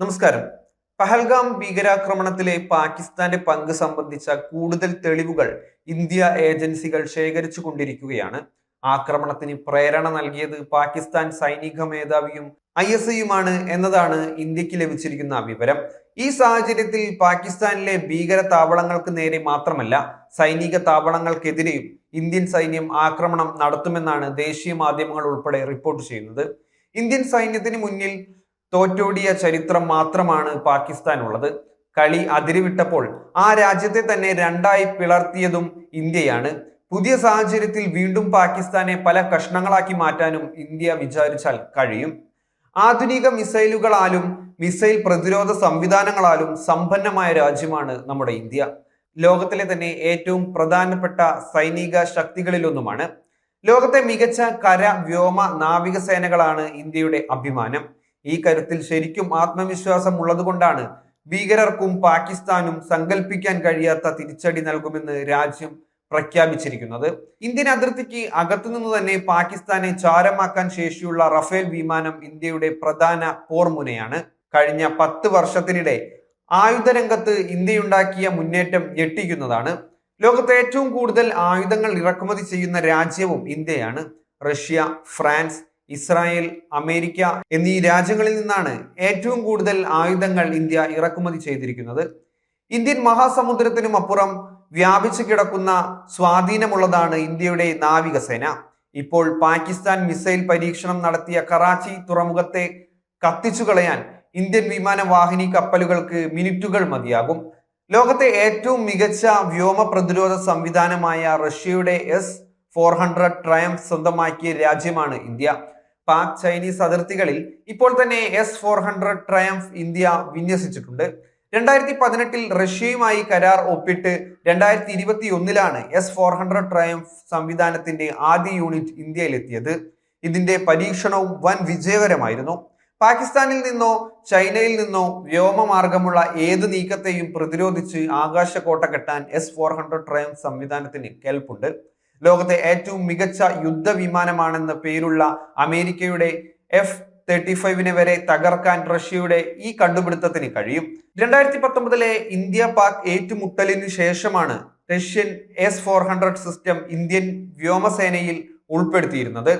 നമസ്കാരം. പഹൽഗാം ഭീകരാക്രമണത്തിലെ പാകിസ്ഥാന്റെ പങ്ക് സംബന്ധിച്ച കൂടുതൽ തെളിവുകൾ ഇന്ത്യ ഏജൻസികൾ ശേഖരിച്ചു കൊണ്ടിരിക്കുകയാണ് ആക്രമണത്തിന് പ്രേരണ നൽകിയത് പാകിസ്ഥാൻ സൈനിക മേധാവിയും ഐ എസ് ഐയുമാണ് എന്നതാണ് ഇന്ത്യയ്ക്ക് ലഭിച്ചിരിക്കുന്ന വിവരം. ഈ സാഹചര്യത്തിൽ പാകിസ്ഥാനിലെ ഭീകര താവളങ്ങൾക്ക് നേരെ മാത്രമല്ല സൈനിക താവളങ്ങൾക്കെതിരെയും ഇന്ത്യൻ സൈന്യം ആക്രമണം നടത്തുമെന്നാണ് ദേശീയ മാധ്യമങ്ങൾ ഉൾപ്പെടെ റിപ്പോർട്ട് ചെയ്യുന്നത്. ഇന്ത്യൻ സൈന്യത്തിന് മുന്നിൽ തോറ്റോടിയ ചരിത്രം മാത്രമാണ് പാകിസ്ഥാൻ ഉള്ളത് കളി അതിരുവിട്ടപ്പോൾ ആ രാജ്യത്തെ തന്നെ രണ്ടായി പിളർത്തിയതും ഇന്ത്യയാണ്. പുതിയ സാഹചര്യത്തിൽ വീണ്ടും പാകിസ്ഥാനെ പല കഷ്ണങ്ങളാക്കി മാറ്റാനും ഇന്ത്യ വിചാരിച്ചാൽ കഴിയും. ആധുനിക മിസൈലുകളാലും മിസൈൽ പ്രതിരോധ സംവിധാനങ്ങളാലും സമ്പന്നമായ രാജ്യമാണ് നമ്മുടെ ഇന്ത്യ. ലോകത്തിലെ തന്നെ ഏറ്റവും പ്രധാനപ്പെട്ട സൈനിക ശക്തികളിലൊന്നുമാണ്. ലോകത്തെ മികച്ച കര വ്യോമ നാവികസേനകളാണ് ഇന്ത്യയുടെ അഭിമാനം. ഈ കരുത്തിൽ ശരിക്കും ആത്മവിശ്വാസം ഉള്ളതുകൊണ്ടാണ് ഭീകരർക്കും പാകിസ്ഥാനും സങ്കല്പിക്കാൻ കഴിയാത്ത തിരിച്ചടി നൽകുമെന്ന് രാജ്യം പ്രഖ്യാപിച്ചിരിക്കുന്നത്. ഇന്ത്യൻ അതിർത്തിക്ക് അകത്തുനിന്ന് തന്നെ പാകിസ്ഥാനെ ചാരമാക്കാൻ ശേഷിയുള്ള റഫേൽ വിമാനം ഇന്ത്യയുടെ പ്രധാന പോർമുനയാണ്. കഴിഞ്ഞ പത്ത് വർഷത്തിനിടെ ആയുധരംഗത്ത് ഇന്ത്യയുണ്ടാക്കിയ മുന്നേറ്റം ഞെട്ടിക്കുന്നതാണ്. ലോകത്തെ ഏറ്റവും കൂടുതൽ ആയുധങ്ങൾ ഇറക്കുമതി ചെയ്യുന്ന രാജ്യവും ഇന്ത്യയാണ്. റഷ്യ ഫ്രാൻസ് ഇസ്രായേൽ അമേരിക്ക എന്നീ രാജ്യങ്ങളിൽ നിന്നാണ് ഏറ്റവും കൂടുതൽ ആയുധങ്ങൾ ഇന്ത്യ ഇറക്കുമതി ചെയ്തിരിക്കുന്നത്. ഇന്ത്യൻ മഹാസമുദ്രത്തിനും അപ്പുറം വ്യാപിച്ചു കിടക്കുന്ന സ്വാധീനമുള്ളതാണ് ഇന്ത്യയുടെ നാവികസേന. ഇപ്പോൾ പാകിസ്ഥാൻ മിസൈൽ പരീക്ഷണം നടത്തിയ കറാച്ചി തുറമുഖത്തെ കത്തിച്ചു കളയാൻ ഇന്ത്യൻ വിമാനവാഹിനി കപ്പലുകൾക്ക് മിനിറ്റുകൾ മതിയാകും. ലോകത്തെ ഏറ്റവും മികച്ച വ്യോമ പ്രതിരോധ സംവിധാനമായ റഷ്യയുടെ എസ് ഫോർ ഹൺഡ്രഡ് ട്രയംഫ് സ്വന്തമാക്കിയ രാജ്യമാണ് ഇന്ത്യ. പാക് ചൈനീസ് അതിർത്തികളിൽ ഇപ്പോൾ തന്നെ S four hundred Triumph India വിന്യസിച്ചിട്ടുണ്ട്. രണ്ടായിരത്തി പതിനെട്ടിൽ റഷ്യയുമായി കരാർ ഒപ്പിട്ട് രണ്ടായിരത്തി ഇരുപത്തി ഒന്നിലാണ് എസ് ഫോർ ഹൺഡ്രഡ് ട്രയംഫ് സംവിധാനത്തിന്റെ ആദ്യ യൂണിറ്റ് ഇന്ത്യയിലെത്തിയത്. ഇതിന്റെ പരീക്ഷണവും വൻ വിജയകരമായിരുന്നു. പാകിസ്ഥാനിൽ നിന്നോ ചൈനയിൽ നിന്നോ വ്യോമമാർഗമുള്ള ഏത് നീക്കത്തെയും പ്രതിരോധിച്ച് ആകാശ കോട്ട കെട്ടാൻ എസ് ഫോർ ഹൺഡ്രഡ് ട്രയംഫ് സംവിധാനത്തിന് കേൾപ്പുണ്ട് ലോകത്തെ ഏറ്റവും മികച്ച യുദ്ധവിമാനമാണെന്ന പേരുള്ള അമേരിക്കയുടെ എഫ് തേർട്ടി ഫൈവിനെ വരെ തകർക്കാൻ റഷ്യയുടെ ഈ കണ്ടുപിടുത്തത്തിന് കഴിയും. രണ്ടായിരത്തി പത്തൊമ്പതിലെ ഇന്ത്യ പാക് ഏറ്റുമുട്ടലിന് ശേഷമാണ് Russian S four hundred system Indian വ്യോമസേനയിൽ ഉൾപ്പെടുത്തിയിരുന്നത്.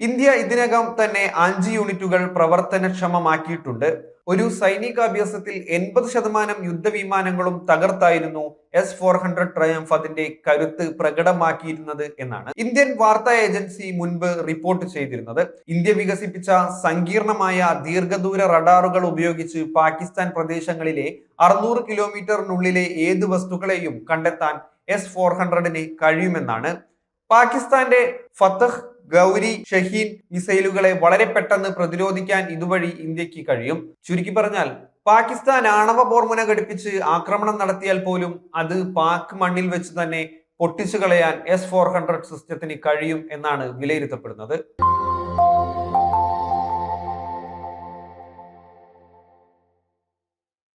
ഇന്ത്യ ഇതിനകം തന്നെ അഞ്ച് യൂണിറ്റുകൾ പ്രവർത്തനക്ഷമമാക്കിയിട്ടുണ്ട്. ഒരു സൈനികാഭ്യാസത്തിൽ എൺപത് ശതമാനം യുദ്ധവിമാനങ്ങളും തകർത്തായിരുന്നു എസ് ഫോർ ഹൺഡ്രഡ് ട്രയംഫ് അതിന്റെ കരുത്ത് പ്രകടമാക്കിയിരുന്നത് എന്നാണ്. ഇന്ത്യൻ വാർത്താ ഏജൻസി മുൻപ് റിപ്പോർട്ട് ചെയ്തിരുന്നത്. ഇന്ത്യ വികസിപ്പിച്ച സങ്കീർണമായ ദീർഘദൂര റഡാറുകൾ ഉപയോഗിച്ച് പാകിസ്ഥാൻ പ്രദേശങ്ങളിലെ അറുന്നൂറ് കിലോമീറ്ററിനുള്ളിലെ ഏത് വസ്തുക്കളെയും കണ്ടെത്താൻ എസ് ഫോർ ഹൺഡ്രഡിന് കഴിയുമെന്നാണ്. പാകിസ്ഥാന്റെ ഫത്തഹ് ഗൗരി ഷഹീൻ മിസൈലുകളെ വളരെ പെട്ടെന്ന് പ്രതിരോധിക്കാൻ ഇതുവഴി ഇന്ത്യയ്ക്ക് കഴിയും. ചുരുക്കി പറഞ്ഞാൽ പാകിസ്ഥാൻ ആണവ പോർമുന ഘടിപ്പിച്ച് ആക്രമണം നടത്തിയാൽ പോലും അത് പാക് മണ്ണിൽ വെച്ച് തന്നെ പൊട്ടിച്ചു കളയാൻ എസ് ഫോർ ഹൺഡ്രഡ് സിസ്റ്റത്തിന് കഴിയും എന്നാണ് വിലയിരുത്തപ്പെടുന്നത്.